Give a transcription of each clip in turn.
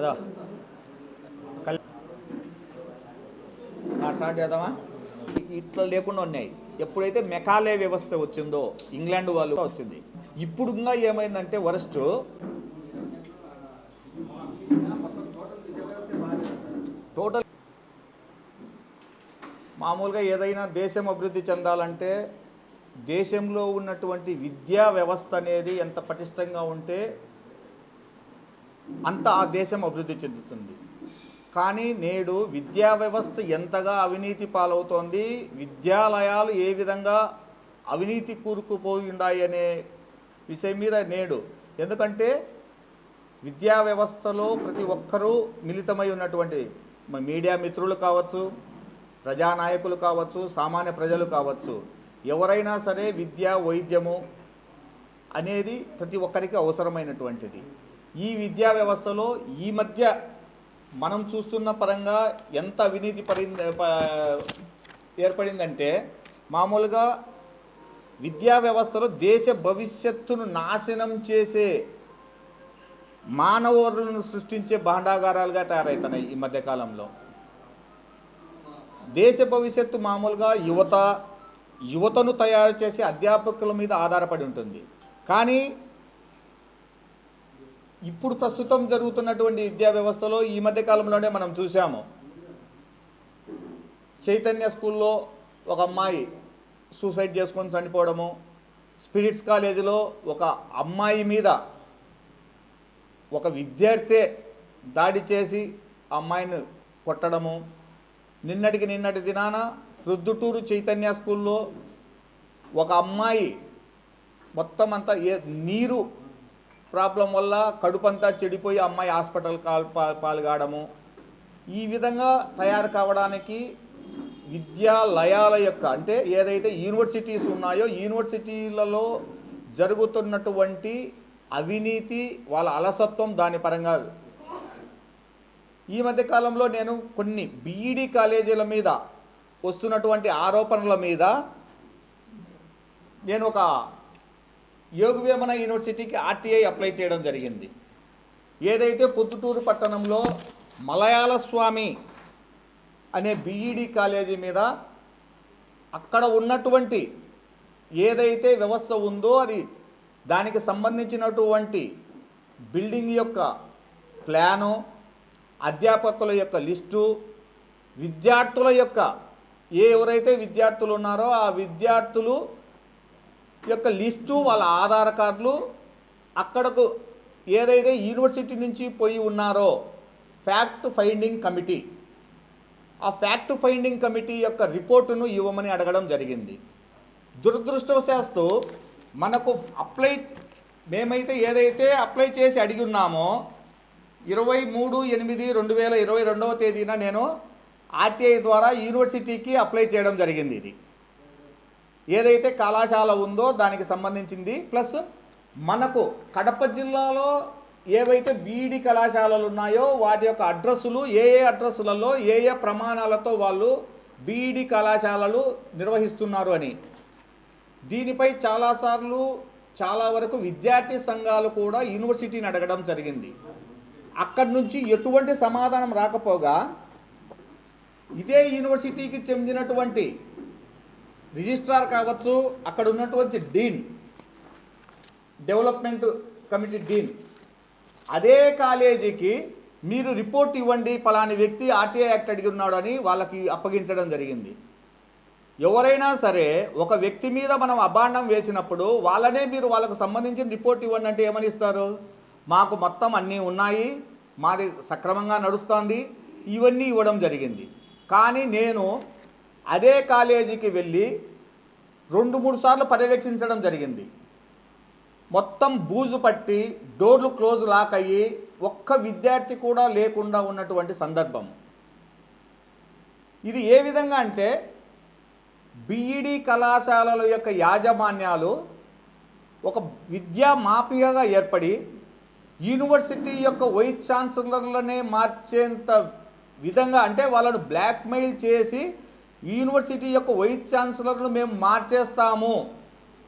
అదో. స్టార్ట్ చేద్దామా? ఇట్లా లేకుండా ఉన్నాయి. ఎప్పుడైతే మెకాలే వ్యవస్థ వచ్చిందో ఇంగ్లాండ్ వాళ్ళు వచ్చింది. ఇప్పుడు ఇంకా ఏమైందంటే వరస్ట్. టోటల్ మామూలుగా ఏదైనా దేశం అభివృద్ధి చెందాలంటే దేశంలో ఉన్నటువంటి విద్యా వ్యవస్థ అనేది ఎంత పటిష్టంగా ఉంటే అంత ఆ దేశం అభివృద్ధి చెందుతుంది. కానీ నేడు విద్యా వ్యవస్థ ఎంతగా అవినీతి పాలవుతోంది విద్యాలయాలు ఏ విధంగా అవినీతి కూరుకుపోయి ఉన్నాయి అనే విషయం మీద నేడు. ఎందుకంటే విద్యా వ్యవస్థలో ప్రతి ఒక్కరూ మిళితమై ఉన్నటువంటి మీడియా మిత్రులు కావచ్చు ప్రజానాయకులు కావచ్చు సామాన్య ప్రజలు కావచ్చు ఎవరైనా సరే విద్య వైద్యము అనేది ప్రతి ఒక్కరికి అవసరమైనటువంటిది. ఈ విద్యా వ్యవస్థలో ఈ మధ్య మనం చూస్తున్న పరంగా ఎంత అవినీతి పడింది ఏర్పడిందంటే మామూలుగా విద్యా వ్యవస్థలో దేశ భవిష్యత్తును నాశనం చేసే మానవ వనరులను సృష్టించే భాండాగారాలుగా తయారవుతున్నాయి ఈ మధ్యకాలంలో దేశ భవిష్యత్తు మామూలుగా యువత యువతను తయారు చేసే అధ్యాపకుల మీద ఆధారపడి ఉంటుంది. కానీ ఇప్పుడు ప్రస్తుతం జరుగుతున్నటువంటి విద్యా వ్యవస్థలో ఈ మధ్య కాలంలోనే మనం చూసాము చైతన్య స్కూల్లో ఒక అమ్మాయి సూసైడ్ చేసుకొని చనిపోవడము స్పిరిట్స్ కాలేజీలో ఒక అమ్మాయి మీద ఒక విద్యార్థి దాడి చేసి ఆ అమ్మాయిని కొట్టడము. నిన్నటికి నిన్నటి దినాన ప్రొద్దుటూరు చైతన్య స్కూల్లో ఒక అమ్మాయి మొత్తం అంతా ఏ నీరు ప్రాబ్లం వల్ల కడుపంతా చెడిపోయి అమ్మాయి హాస్పిటల్ కాల్ పాల్గాడము. ఈ విధంగా తయారు కావడానికి విద్యాలయాల యొక్క అంటే ఏదైతే యూనివర్సిటీస్ ఉన్నాయో యూనివర్సిటీలలో జరుగుతున్నటువంటి అవినీతి వాళ్ళ అలసత్వం దాని పరంగా. ఈ మధ్యకాలంలో నేను కొన్ని బీఈడి కాలేజీల మీద వస్తున్నటువంటి ఆరోపణల మీద నేను ఒక యోగవేమన యూనివర్సిటీకి ఆర్టీఐ అప్లై చేయడం జరిగింది. ఏదైతే పొద్దుటూరు పట్టణంలో మలయాళ స్వామి అనే బీఈడి కాలేజీ మీద అక్కడ ఉన్నటువంటి ఏదైతే వ్యవస్థ ఉందో అది దానికి సంబంధించినటువంటి బిల్డింగ్ యొక్క ప్లాను అధ్యాపకుల యొక్క లిస్టు విద్యార్థుల యొక్క ఏ ఎవరైతే విద్యార్థులు ఉన్నారో ఆ విద్యార్థులు యొక్క లిస్టు వాళ్ళ ఆధార్ కార్డులు అక్కడకు ఏదైతే యూనివర్సిటీ నుంచి పోయి ఉన్నారో ఫ్యాక్ట్ ఫైండింగ్ కమిటీ. ఆ ఫ్యాక్ట్ ఫైండింగ్ కమిటీ యొక్క రిపోర్టును ఇవ్వమని అడగడం జరిగింది. దురదృష్టవశాస్తు మనకు అప్లై మేమైతే ఏదైతే అప్లై చేసి అడిగి ఉన్నామో ఇరవై మూడు ఎనిమిది రెండు వేల ఇరవై రెండవ తేదీన నేను ఆర్టీఐ ద్వారా యూనివర్సిటీకి అప్లై చేయడం జరిగింది ఇది. ఏదైతే కళాశాల ఉందో దానికి సంబంధించింది ప్లస్ మనకు కడప జిల్లాలో ఏవైతే బీఈడి కళాశాలలు ఉన్నాయో వాటి యొక్క అడ్రస్సులు ఏ ఏ అడ్రస్సులలో ఏ ఏ ప్రమాణాలతో వాళ్ళు బీఈడి కళాశాలలు నిర్వహిస్తున్నారు అని. దీనిపై చాలాసార్లు చాలా వరకు విద్యార్థి సంఘాలు కూడా యూనివర్సిటీని అడగడం జరిగింది. అక్కడి నుంచి ఎటువంటి సమాధానం రాకపోగా ఇదే యూనివర్సిటీకి చెందినటువంటి రిజిస్ట్రార్ కావచ్చు అక్కడ ఉన్నటువంటి డీన్ డెవలప్మెంట్ కమిటీ డీన్ అదే కాలేజీకి మీరు రిపోర్ట్ ఇవ్వండి పలాని వ్యక్తి ఆర్టీఐ యాక్ట్ అడిగి ఉన్నాడు అని వాళ్ళకి అప్పగించడం జరిగింది. ఎవరైనా సరే ఒక వ్యక్తి మీద మనం అభాండం వేసినప్పుడు వాళ్ళనే మీరు వాళ్ళకు సంబంధించిన రిపోర్ట్ ఇవ్వండి అంటే ఏమని ఇస్తారు మాకు మొత్తం అన్నీ ఉన్నాయి మాది సక్రమంగా నడుస్తోంది ఇవన్నీ ఇవ్వడం జరిగింది. కానీ నేను అదే కాలేజీకి వెళ్ళి రెండు మూడు సార్లు పర్యవేక్షించడం జరిగింది. మొత్తం బూజు పట్టి డోర్లు క్లోజ్ లాక్ అయ్యి ఒక్క విద్యార్థి కూడా లేకుండా ఉన్నటువంటి సందర్భం. ఇది ఏ విధంగా అంటే బీఈడి కళాశాలల యొక్క యాజమాన్యాలు ఒక విద్యా మాఫియాగా ఏర్పడి యూనివర్సిటీ యొక్క వైస్ ఛాన్సలర్లనే మార్చేంత విధంగా అంటే వాళ్ళను బ్లాక్మెయిల్ చేసి యూనివర్సిటీ యొక్క వైస్ ఛాన్సలర్ను మేము మార్చేస్తాము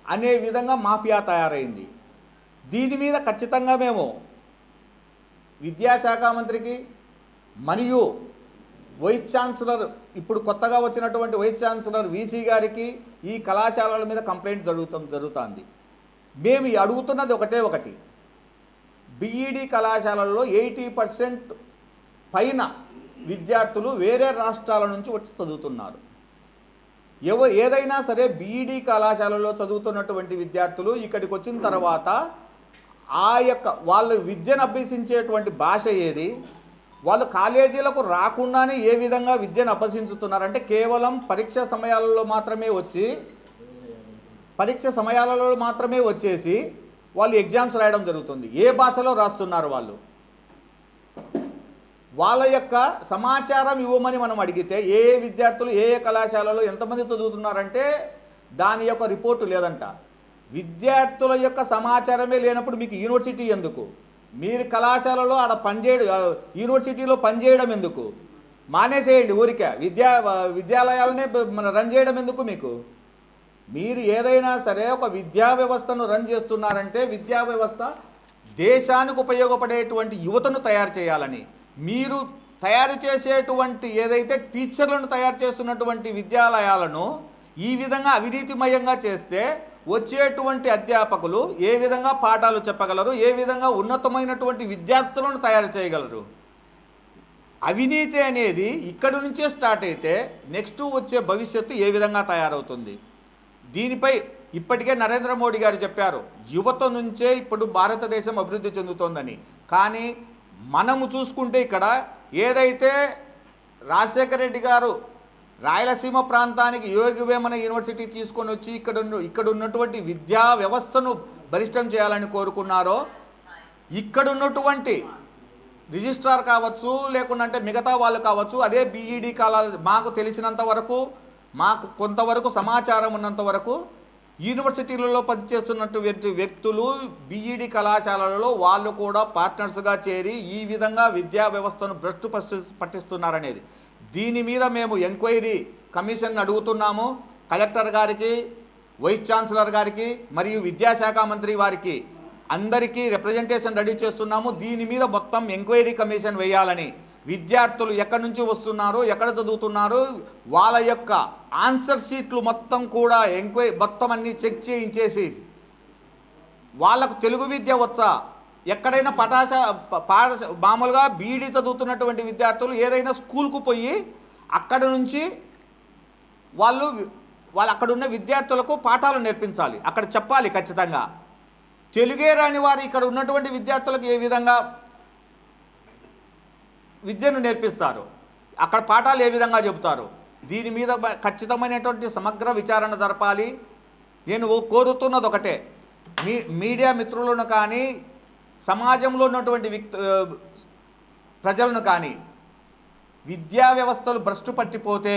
అనే విధంగా మాఫియా తయారైంది. దీని మీద ఖచ్చితంగా మేము విద్యాశాఖ మంత్రికి మరియు వైస్ ఛాన్సలర్ ఇప్పుడు కొత్తగా వచ్చినటువంటి వైస్ ఛాన్సలర్ వీసీ గారికి ఈ కళాశాలల మీద కంప్లైంట్ జరుగుతాం జరుగుతుంది. మేము అడుగుతున్నది ఒకటే ఒకటి. బీఈడి కళాశాలల్లో ఎయిటీ పర్సెంట్ పైన విద్యార్థులు వేరే రాష్ట్రాల నుంచి వచ్చి చదువుతున్నారు. ఎవ ఏదైనా సరే బీఈడి కళాశాలలో చదువుతున్నటువంటి విద్యార్థులు ఇక్కడికి వచ్చిన తర్వాత ఆ యొక్క వాళ్ళు విద్యను అభ్యసించేటువంటి భాష ఏది? వాళ్ళు కాలేజీలకు రాకుండానే ఏ విధంగా విద్యను అభ్యసించుతున్నారంటే కేవలం పరీక్ష సమయాలలో మాత్రమే వచ్చి పరీక్ష సమయాలలో మాత్రమే వచ్చేసి వాళ్ళు ఎగ్జామ్స్ రాయడం జరుగుతుంది. ఏ భాషలో రాస్తున్నారు వాళ్ళు? వాళ్ళ యొక్క సమాచారం ఇవ్వమని మనం అడిగితే ఏ ఏ విద్యార్థులు ఏ ఏ కళాశాలలో ఎంతమంది చదువుతున్నారంటే దాని యొక్క రిపోర్టు లేదంట. విద్యార్థుల యొక్క సమాచారమే లేనప్పుడు మీకు యూనివర్సిటీ ఎందుకు? మీరు కళాశాలలో ఆడ పనిచేయడం యూనివర్సిటీలో పనిచేయడం ఎందుకు? మానేసేయండి ఊరికే. విద్యా విద్యాలయాలనే మన రన్ చేయడం ఎందుకు మీకు? మీరు ఏదైనా సరే ఒక విద్యా వ్యవస్థను రన్ చేస్తున్నారంటే విద్యా వ్యవస్థ దేశానికి ఉపయోగపడేటువంటి యువతను తయారు చేయాలని మీరు తయారు చేసేటువంటి ఏదైతే టీచర్లను తయారు చేస్తున్నటువంటి విద్యాలయాలను ఈ విధంగా అవినీతిమయంగా చేస్తే వచ్చేటువంటి అధ్యాపకులు ఏ విధంగా పాఠాలు చెప్పగలరు? ఏ విధంగా ఉన్నతమైనటువంటి విద్యార్థులను తయారు చేయగలరు? అవినీతి అనేది ఇక్కడి నుంచే స్టార్ట్ అయితే నెక్స్ట్ వచ్చే భవిష్యత్తు ఏ విధంగా తయారవుతుంది? దీనిపై ఇప్పటికే నరేంద్ర మోడీ గారు చెప్పారు యువత నుంచే ఇప్పుడు భారతదేశం అభివృద్ధి చెందుతోందని. కానీ మనము చూసుకుంటే ఇక్కడ ఏదైతే రాజశేఖర రెడ్డి గారు రాయలసీమ ప్రాంతానికి యోగి వేమన యూనివర్సిటీ తీసుకొని వచ్చి ఇక్కడ ఉన్న- ఇక్కడ ఉన్నటువంటి విద్యా వ్యవస్థను బలిష్టం చేయాలని కోరుకున్నారో ఇక్కడ ఉన్నటువంటి రిజిస్ట్రార్ కావచ్చు లేకుంటే మిగతా వాళ్ళు కావచ్చు అదే బీఈడి కాలాలు మాకు తెలిసినంత వరకు మాకు కొంతవరకు సమాచారం ఉన్నంత వరకు యూనివర్సిటీలలో పనిచేస్తున్నటువంటి వ్యక్తులు బీఈడి కళాశాలలలో వాళ్ళు కూడా పార్ట్నర్స్గా చేరి ఈ విధంగా విద్యా వ్యవస్థను భ్రష్టు పట్టిస్తున్నారనేది. దీని మీద మేము ఎంక్వైరీ కమిషన్ అడుగుతున్నాము. కలెక్టర్ గారికి వైస్ ఛాన్సలర్ గారికి మరియు విద్యాశాఖ మంత్రి వారికి అందరికీ రిప్రజెంటేషన్ రెడీ చేస్తున్నాము. దీని మీద మొత్తం ఎంక్వైరీ కమిషన్ వేయాలని విద్యార్థులు ఎక్కడి నుంచి వస్తున్నారు ఎక్కడ చదువుతున్నారు వాళ్ళ యొక్క ఆన్సర్ షీట్లు మొత్తం కూడా ఎంక్వై మొత్తం అన్నీ చెక్ చేయించేసి వాళ్ళకు తెలుగు విద్య వచ్చా? ఎక్కడైనా పటాశ ప- పాఠశ మామూలుగా బీఈడీ చదువుతున్నటువంటి విద్యార్థులు ఏదైనా స్కూల్కు పోయి అక్కడ నుంచి వాళ్ళు వాళ్ళు అక్కడ ఉన్న విద్యార్థులకు పాఠాలు నేర్పించాలి. అక్కడ చెప్పాలి ఖచ్చితంగా. తెలుగే రాని వారు ఇక్కడ ఉన్నటువంటి విద్యార్థులకు ఏ విధంగా విద్యను నేర్పిస్తారు. అక్కడ పాఠాలు ఏ విధంగా చెబుతారు? దీని మీద ఖచ్చితమైనటువంటి సమగ్ర విచారణ జరపాలి. నేను కోరుతున్నది ఒకటే. మీ మీడియా మిత్రులను కానీ సమాజంలో ఉన్నటువంటి వ్యక్తు ప్రజలను కానీ విద్యా వ్యవస్థలు భ్రష్టు పట్టిపోతే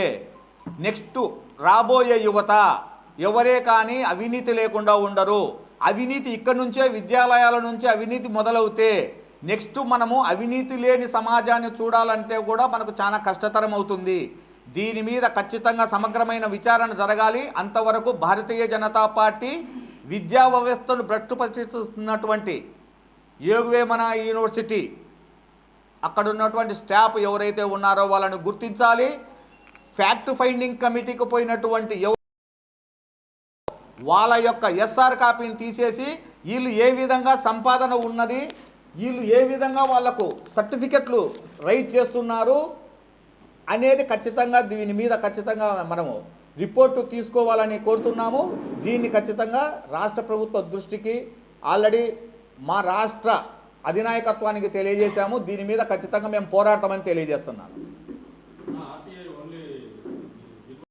నెక్స్ట్ రాబోయే యువత ఎవరే కానీ అవినీతి లేకుండా ఉండరు. అవినీతి ఇక్కడి నుంచే విద్యాలయాల నుంచే అవినీతి మొదలవుతే నెక్స్ట్ మనము అవినీతి లేని సమాజాన్ని చూడాలంటే కూడా మనకు చాలా కష్టతరం అవుతుంది. దీని మీద ఖచ్చితంగా సమగ్రమైన విచారణ జరగాలి. అంతవరకు భారతీయ జనతా పార్టీ విద్యా వ్యవస్థను భ్రష్టుపరిచిస్తున్నటువంటి యోగవేమన యూనివర్సిటీ. అక్కడ ఉన్నటువంటి స్టాఫ్ ఎవరైతే ఉన్నారో వాళ్ళని గుర్తించాలి. ఫ్యాక్ట్ ఫైండింగ్ కమిటీకి పోయినటువంటి వాళ్ళ యొక్క ఎస్ఆర్ కాపీని తీసేసి వీళ్ళు ఏ విధంగా సంపాదన ఉన్నది వీళ్ళు ఏ విధంగా వాళ్ళకు సర్టిఫికెట్లు రైట్ చేస్తున్నారు అనేది ఖచ్చితంగా దీని మీద ఖచ్చితంగా మనము రిపోర్టు తీసుకోవాలని కోరుతున్నాము. దీన్ని ఖచ్చితంగా రాష్ట్ర ప్రభుత్వ దృష్టికి ఆల్రెడీ మా రాష్ట్ర అధినాయకత్వానికి తెలియజేశాము. దీని మీద ఖచ్చితంగా మేము పోరాడతామని తెలియజేస్తున్నాను.